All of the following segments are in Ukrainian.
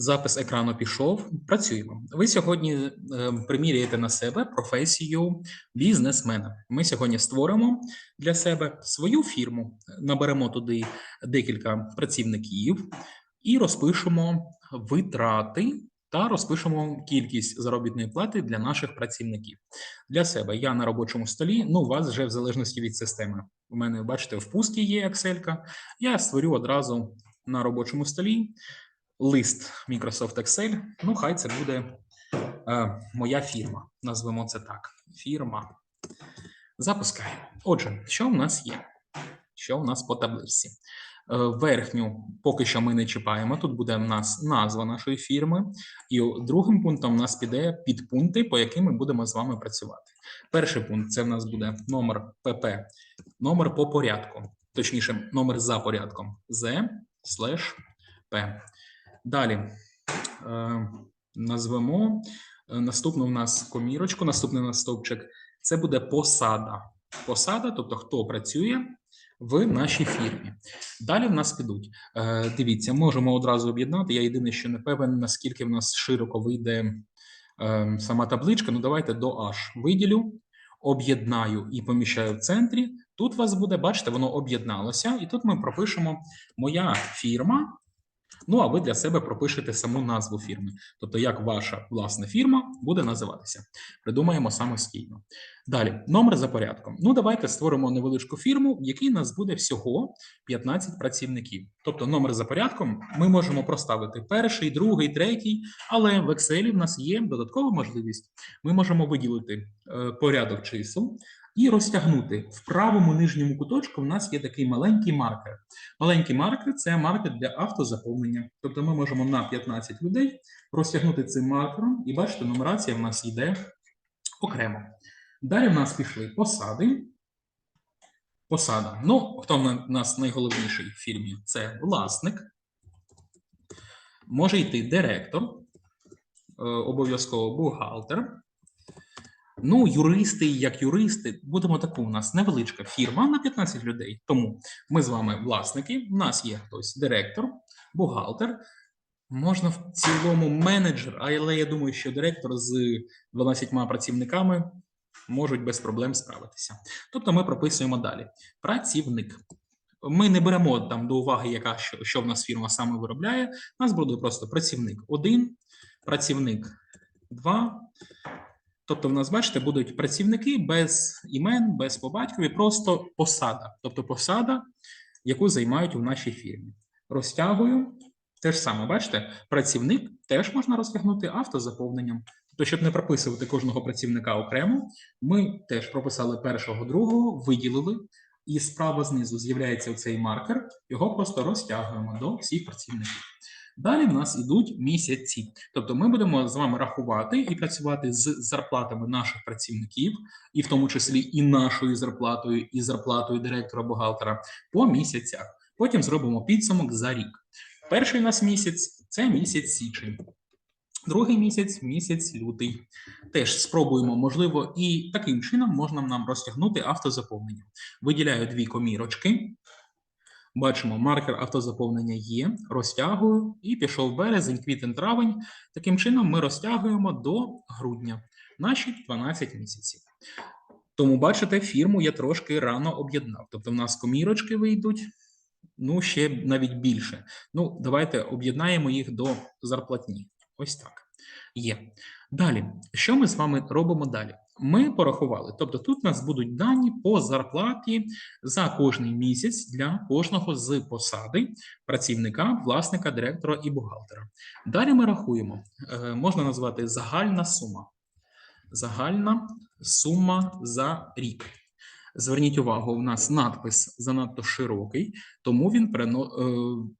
Запис екрану пішов. Працюємо. Ви сьогодні е, приміряєте на себе професію бізнесмена. Ми сьогодні створимо для себе свою фірму, наберемо туди декілька працівників і розпишемо витрати та розпишемо кількість заробітної плати для наших працівників. Для себе я на робочому столі. Ну, у вас вже в залежності від системи. У мене, бачите, в пусті є Excel. Я створю одразу на робочому столі лист Microsoft Excel. Ну, хай це буде е, моя фірма. Назвемо це так. Фірма. Запускаємо. Отже, що в нас є? Що в нас по табличці? Е, Верхню поки що ми не чіпаємо. Тут буде в нас назва нашої фірми, і другим пунктом в нас піде підпункти, по яким ми будемо з вами працювати. Перший пункт це в нас буде номер ПП, номер по порядку, точніше, номер за порядком слеш П. Далі е, назвемо е, наступну в нас комірочку, наступний у нас стовпчик. Це буде посада. Посада, тобто хто працює в нашій фірмі. Далі в нас підуть. Е, дивіться, можемо одразу об'єднати. Я єдине, що не певен, наскільки в нас широко вийде сама табличка. Ну, давайте до H виділю, об'єднаю і поміщаю в центрі. Тут у вас буде, бачите, воно об'єдналося, і тут ми пропишемо моя фірма. Ну, а ви для себе пропишете саму назву фірми, тобто як ваша власна фірма буде називатися. Придумаємо самостійно. Далі, номер за порядком. Ну, давайте створимо невеличку фірму, в якій нас буде всього 15 працівників. Тобто, номер за порядком ми можемо проставити перший, другий, третій, але в Excel в нас є додаткова можливість. Ми можемо виділити е, порядок чисел. І розтягнути в правому нижньому куточку. У нас є такий маленький маркер. Маленький маркер це маркер для автозаповнення. Тобто ми можемо на 15 людей розтягнути цим маркером, і бачите, нумерація в нас йде окремо. Далі в нас пішли посади. Посада. Ну, хто в нас найголовніший в фірмі? Це власник. Може йти директор, е, обов'язково бухгалтер. Ну, юристи, як юристи, будемо таку у нас невеличка фірма на 15 людей. Тому ми з вами власники. У нас є хтось директор, бухгалтер. Можна в цілому менеджер, але я думаю, що директор з 12 працівниками можуть без проблем справитися. Тобто ми прописуємо далі. Працівник. Ми не беремо там до уваги, яка що, що в нас фірма саме виробляє. У нас буде просто працівник 1, працівник 2. Тобто, в нас, бачите, будуть працівники без імен, без по батькові, просто посада. Тобто посада, яку займають у нашій фірмі. Розтягую те ж саме, бачите, працівник теж можна розтягнути автозаповненням. Тобто, щоб не прописувати кожного працівника окремо, ми теж прописали першого, другого, виділили, і справа знизу з'являється цей маркер, його просто розтягуємо до всіх працівників. Далі в нас йдуть місяці. Тобто ми будемо з вами рахувати і працювати з зарплатами наших працівників, і в тому числі і нашою зарплатою, і зарплатою директора бухгалтера по місяцях. Потім зробимо підсумок за рік. Перший у нас місяць це місяць січень. Другий місяць місяць лютий. Теж спробуємо, можливо, і таким чином можна нам розтягнути автозаповнення. Виділяю дві комірочки. Бачимо, маркер автозаповнення є, розтягую і пішов березень, квітень, травень. Таким чином, ми розтягуємо до грудня наші 12 місяців. Тому, бачите, фірму я трошки рано об'єднав. Тобто, в нас комірочки вийдуть, ну, ще навіть більше. Ну, давайте об'єднаємо їх до зарплатні. Ось так. Є. Далі, що ми з вами робимо далі? Ми порахували. Тобто, тут у нас будуть дані по зарплаті за кожний місяць для кожного з посади працівника, власника, директора і бухгалтера. Далі ми рахуємо, е, можна назвати загальна сума. Загальна сума за рік. Зверніть увагу, у нас надпис занадто широкий, тому він е,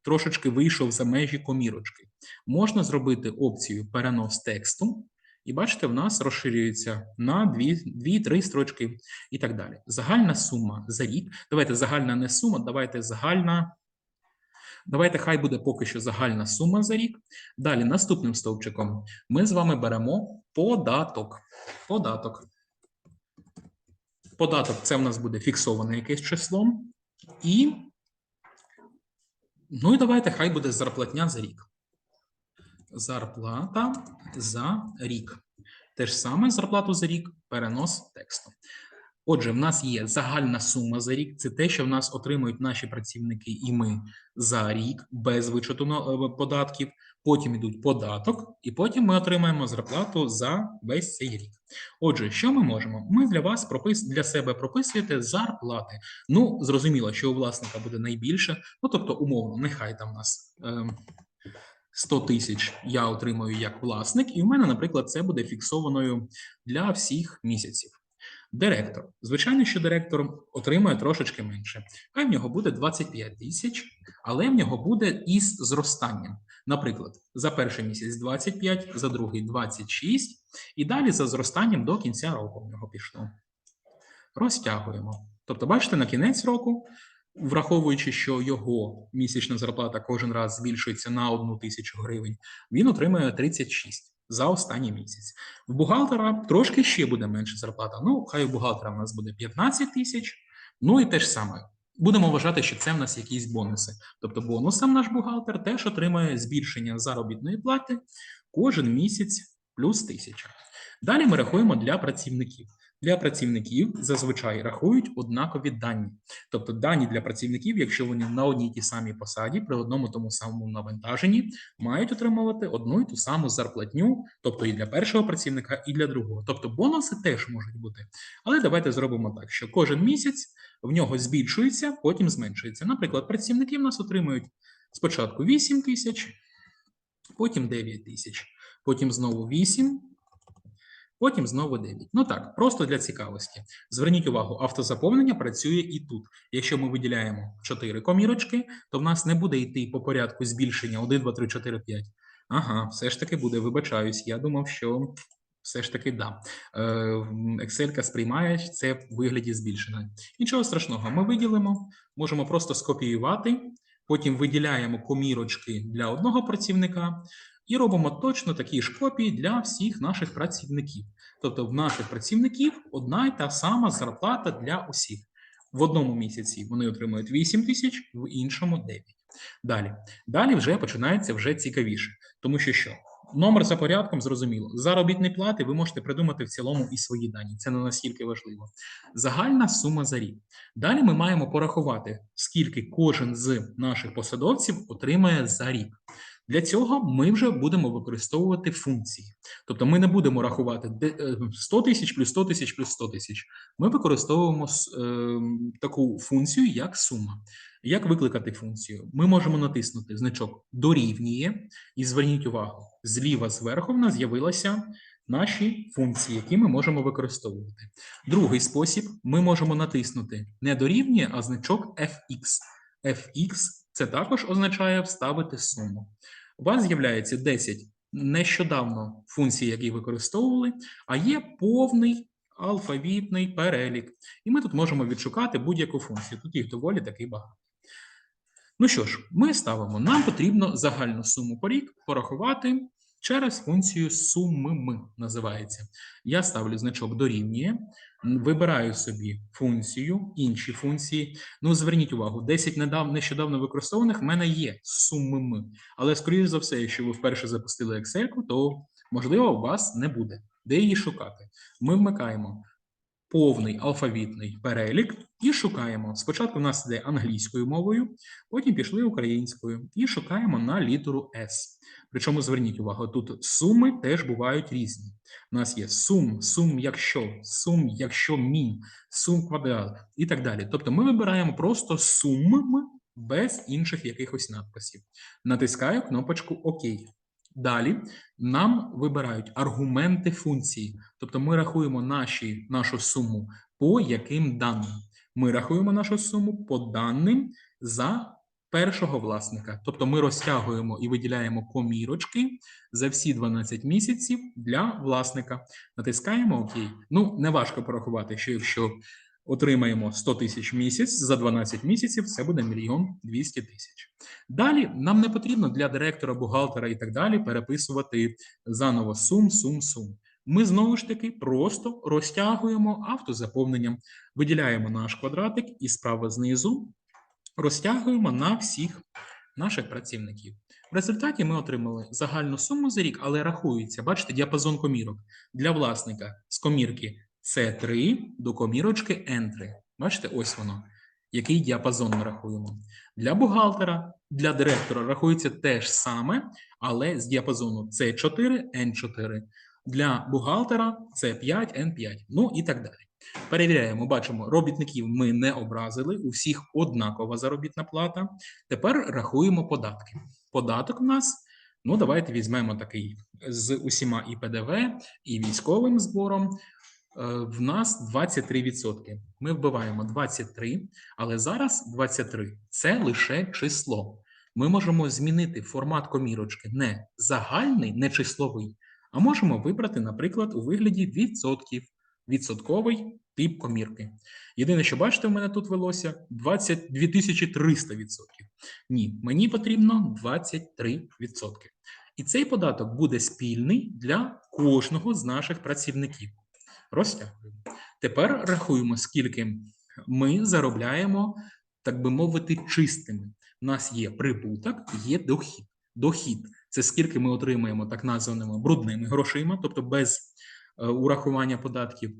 трошечки вийшов за межі комірочки. Можна зробити опцію перенос тексту. І бачите, в нас розширюється на 2-3 строчки і так далі. Загальна сума за рік. Давайте загальна не сума, давайте загальна. Давайте хай буде поки що загальна сума за рік. Далі, наступним стовпчиком, ми з вами беремо податок. Податок. Податок це в нас буде фіксоване якесь число. І. Ну і давайте хай буде зарплатня за рік. Зарплата за рік. Те ж саме зарплату за рік, перенос тексту. Отже, в нас є загальна сума за рік. Це те, що в нас отримують наші працівники і ми за рік без вичету е, податків. Потім йдуть податок, і потім ми отримаємо зарплату за весь цей рік. Отже, що ми можемо? Ми для вас пропис для себе прописуєте зарплати. Ну, зрозуміло, що у власника буде найбільше. Ну, тобто, умовно, нехай там у нас. ем, 100 тисяч я отримую як власник, і в мене, наприклад, це буде фіксованою для всіх місяців. Директор. Звичайно, що директор отримує трошечки менше. Хай в нього буде 25 тисяч, але в нього буде із зростанням. Наприклад, за перший місяць 25, за другий 26, і далі за зростанням до кінця року в нього пішло. Розтягуємо. Тобто, бачите, на кінець року, враховуючи, що його місячна зарплата кожен раз збільшується на 1 тисячу гривень, він отримує 36 за останній місяць. В бухгалтера трошки ще буде менше зарплата. Ну, хай у бухгалтера в нас буде 15 тисяч. Ну і те ж саме. Будемо вважати, що це в нас якісь бонуси. Тобто бонусом наш бухгалтер теж отримує збільшення заробітної плати кожен місяць плюс тисяча. Далі ми рахуємо для працівників. Для працівників зазвичай рахують однакові дані. Тобто дані для працівників, якщо вони на одній тій самій посаді, при одному тому самому навантаженні, мають отримувати одну і ту саму зарплатню, тобто і для першого працівника, і для другого. Тобто бонуси теж можуть бути. Але давайте зробимо так, що кожен місяць в нього збільшується, потім зменшується. Наприклад, працівники в нас отримують спочатку 8 тисяч, потім 9 тисяч, потім знову 8, потім знову 9. Ну так, просто для цікавості. Зверніть увагу, автозаповнення працює і тут. Якщо ми виділяємо 4 комірочки, то в нас не буде йти по порядку збільшення 1, 2, 3, 4, 5. Ага, все ж таки буде, вибачаюсь. Я думав, що все ж таки да. Е, Excel сприймає це в вигляді збільшення. Нічого страшного, ми виділимо, можемо просто скопіювати, потім виділяємо комірочки для одного працівника і робимо точно такі ж копії для всіх наших працівників. Тобто в наших працівників одна й та сама зарплата для усіх. В одному місяці вони отримують 8 тисяч, в іншому 9. Далі. Далі вже починається вже цікавіше, тому що що? Номер за порядком зрозуміло. Заробітні плати ви можете придумати в цілому і свої дані. Це не настільки важливо. Загальна сума за рік. Далі ми маємо порахувати, скільки кожен з наших посадовців отримає за рік. Для цього ми вже будемо використовувати функції. Тобто ми не будемо рахувати е, 100 тисяч плюс 100 тисяч плюс 100 тисяч. Ми використовуємо е, таку функцію, як сума. Як викликати функцію? Ми можемо натиснути значок дорівнює, і зверніть увагу, зліва зверху в нас з'явилися наші функції, які ми можемо використовувати. Другий спосіб ми можемо натиснути не дорівнює, а значок fx. fx це також означає вставити суму. У вас з'являється 10 нещодавно функцій, які використовували, а є повний алфавітний перелік. І ми тут можемо відшукати будь-яку функцію. Тут їх доволі таки багато. Ну що ж, ми ставимо. Нам потрібно загальну суму по рік порахувати через функцію суми називається. Я ставлю значок дорівнює, вибираю собі функцію, інші функції. Ну, зверніть увагу, 10 недавно нещодавно використованих в мене є сумами. Але, скоріш за все, якщо ви вперше запустили Excel, то можливо у вас не буде. Де її шукати? Ми вмикаємо повний алфавітний перелік і шукаємо. Спочатку в нас йде англійською мовою, потім пішли українською і шукаємо на літеру S. Причому зверніть увагу, тут суми теж бувають різні. У нас є сум, сум якщо, сум, якщо мін, сум квадрат і так далі. Тобто ми вибираємо просто сум без інших якихось надписів. Натискаю кнопочку ОК. Далі нам вибирають аргументи функції, тобто ми рахуємо наші, нашу суму по яким даним. Ми рахуємо нашу суму по даним за першого власника. Тобто ми розтягуємо і виділяємо комірочки за всі 12 місяців для власника. Натискаємо ОК. Ну, не важко порахувати, що якщо отримаємо 100 тисяч в місяць за 12 місяців, це буде мільйон 200 тисяч. Далі нам не потрібно для директора, бухгалтера і так далі переписувати заново сум, сум, сум. Ми знову ж таки просто розтягуємо автозаповненням, виділяємо наш квадратик і справа знизу розтягуємо на всіх наших працівників. В результаті ми отримали загальну суму за рік, але рахується, бачите, діапазон комірок для власника з комірки С3 до комірочки N3. Бачите, ось воно. Який діапазон ми рахуємо. Для бухгалтера, для директора рахується те ж саме, але з діапазону С4, N4. Для бухгалтера С5, N5. Ну і так далі. Перевіряємо, бачимо, робітників ми не образили, у всіх однакова заробітна плата. Тепер рахуємо податки. Податок в нас, ну давайте візьмемо такий з усіма і ПДВ, і військовим збором. Е, В нас 23%. Ми вбиваємо 23, але зараз 23 це лише число. Ми можемо змінити формат комірочки не загальний, не числовий, а можемо вибрати, наприклад, у вигляді відсотків, відсотковий тип комірки. Єдине, що бачите, в мене тут велося 20 2300 відсотків. Ні, мені потрібно 23 відсотки. І цей податок буде спільний для кожного з наших працівників. Розтягуємо. Тепер рахуємо, скільки ми заробляємо, так би мовити, чистими. У нас є прибуток, є дохід. Дохід це скільки ми отримаємо так названими брудними грошима, тобто без е, урахування податків.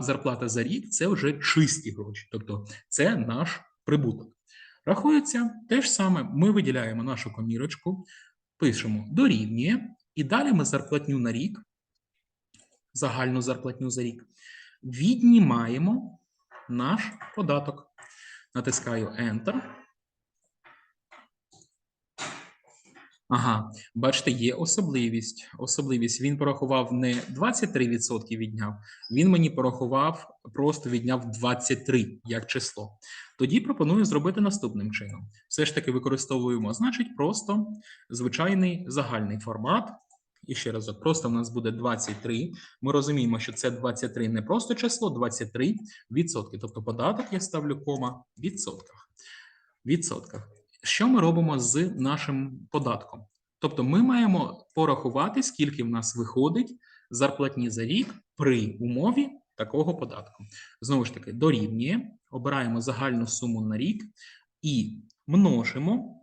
Зарплата за рік це вже чисті гроші, тобто це наш прибуток. Рахується те ж саме. Ми виділяємо нашу комірочку, пишемо дорівнює, і далі ми зарплатню на рік, загальну зарплатню за рік, віднімаємо наш податок. Натискаю Enter. Ага, бачите, є особливість. Особливість. Він порахував не 23% відняв, він мені порахував, просто відняв 23 як число. Тоді пропоную зробити наступним чином. Все ж таки використовуємо, значить, просто звичайний загальний формат. І ще разок, просто в нас буде 23. Ми розуміємо, що це 23 не просто число, 23 відсотки. Тобто податок я ставлю кома в відсотках. Відсотках. Що ми робимо з нашим податком? Тобто ми маємо порахувати, скільки в нас виходить зарплатні за рік при умові такого податку. Знову ж таки, дорівнює, обираємо загальну суму на рік і множимо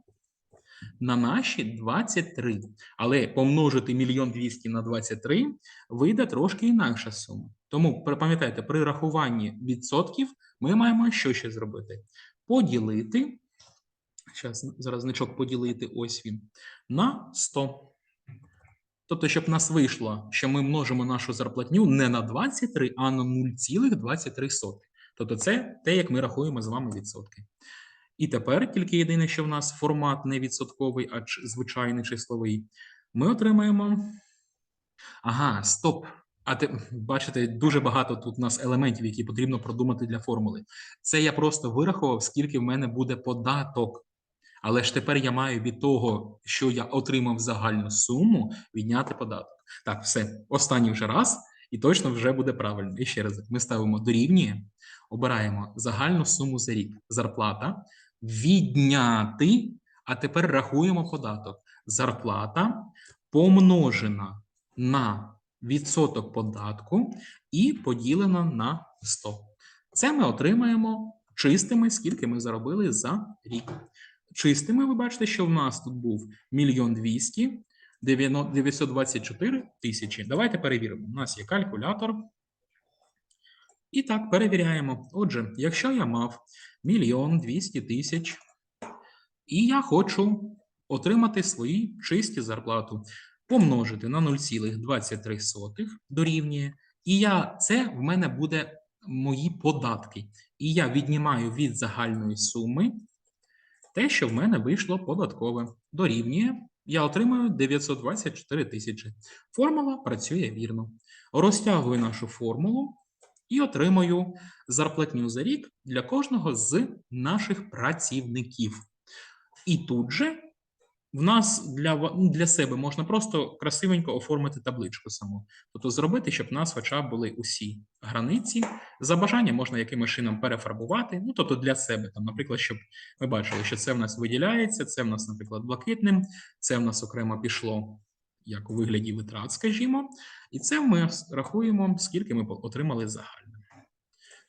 на наші 23. Але помножити мільйон 200 на 23 вийде трошки інакша сума. Тому пам'ятайте, при рахуванні відсотків ми маємо що ще зробити? Поділити. Зараз, зараз значок поділити, ось він, на 100. Тобто, щоб нас вийшло, що ми множимо нашу зарплатню не на 23, а на 0,23. Тобто, це те, як ми рахуємо з вами відсотки. І тепер тільки єдине, що в нас формат не відсотковий, а звичайний числовий. Ми отримаємо. Ага, стоп. А ти бачите, дуже багато тут у нас елементів, які потрібно продумати для формули. Це я просто вирахував, скільки в мене буде податок. Але ж тепер я маю від того, що я отримав загальну суму, відняти податок. Так, все, останній вже раз, і точно вже буде правильно. І ще раз, ми ставимо дорівнює, обираємо загальну суму за рік. Зарплата відняти, а тепер рахуємо податок. Зарплата помножена на відсоток податку і поділена на 100. Це ми отримаємо чистими, скільки ми заробили за рік. Чистими ви бачите, що в нас тут був мільйон двісті 924 тисячі. Давайте перевіримо. У нас є калькулятор. І так, перевіряємо. Отже, якщо я мав мільйон двісті тисяч, і я хочу отримати свої чисті зарплату, помножити на 0,23 дорівнює, і я, це в мене буде мої податки. І я віднімаю від загальної суми те, що в мене вийшло податкове. Дорівнює, я отримаю 924 тисячі. Формула працює вірно. Розтягую нашу формулу і отримую зарплатню за рік для кожного з наших працівників. І тут же в нас для, ну, для себе можна просто красивенько оформити табличку саму. Тобто зробити, щоб в нас хоча б були усі границі. За бажанням можна якимось чином перефарбувати. Ну, тобто для себе, там, наприклад, щоб ми бачили, що це в нас виділяється, це в нас, наприклад, блакитним, це в нас окремо пішло як у вигляді витрат, скажімо, і це ми рахуємо, скільки ми отримали загально.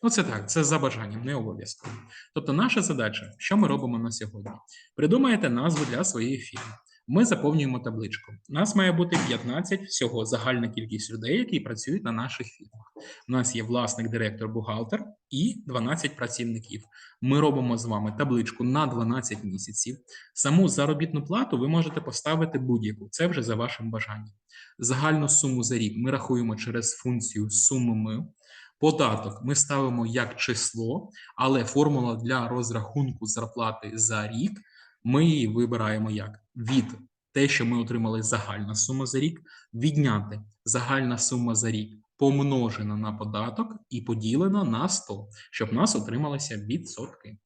Ну, це так, це за бажанням, не обов'язково. Тобто, наша задача, що ми робимо на сьогодні? Придумаєте назву для своєї фірми. Ми заповнюємо табличку. У нас має бути 15 всього загальна кількість людей, які працюють на наших фірмах. У нас є власник, директор, бухгалтер і 12 працівників. Ми робимо з вами табличку на 12 місяців. Саму заробітну плату ви можете поставити будь-яку. Це вже за вашим бажанням. Загальну суму за рік ми рахуємо через функцію сумами. Податок ми ставимо як число, але формула для розрахунку зарплати за рік ми її вибираємо як від те, що ми отримали загальна сума за рік, відняти загальна сума за рік помножена на податок і поділена на 100, щоб нас отрималися відсотки.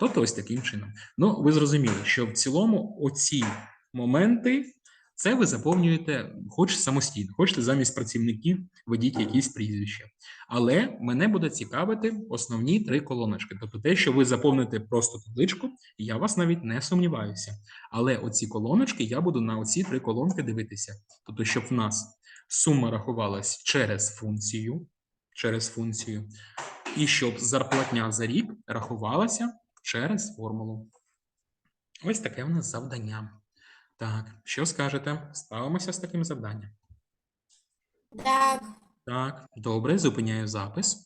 Тобто ось таким чином. Ну, ви зрозуміли, що в цілому оці моменти це ви заповнюєте хоч самостійно, хочете замість працівників введіть якісь прізвища. Але мене буде цікавити основні три колоночки. Тобто те, що ви заповните просто табличку, я вас навіть не сумніваюся. Але оці колоночки я буду на оці три колонки дивитися. Тобто, щоб в нас сума рахувалась через функцію, через функцію, і щоб зарплатня за рік рахувалася через формулу. Ось таке в нас завдання. Так, що скажете? Ставимося з таким завданням. Так. Так, добре, зупиняю запис.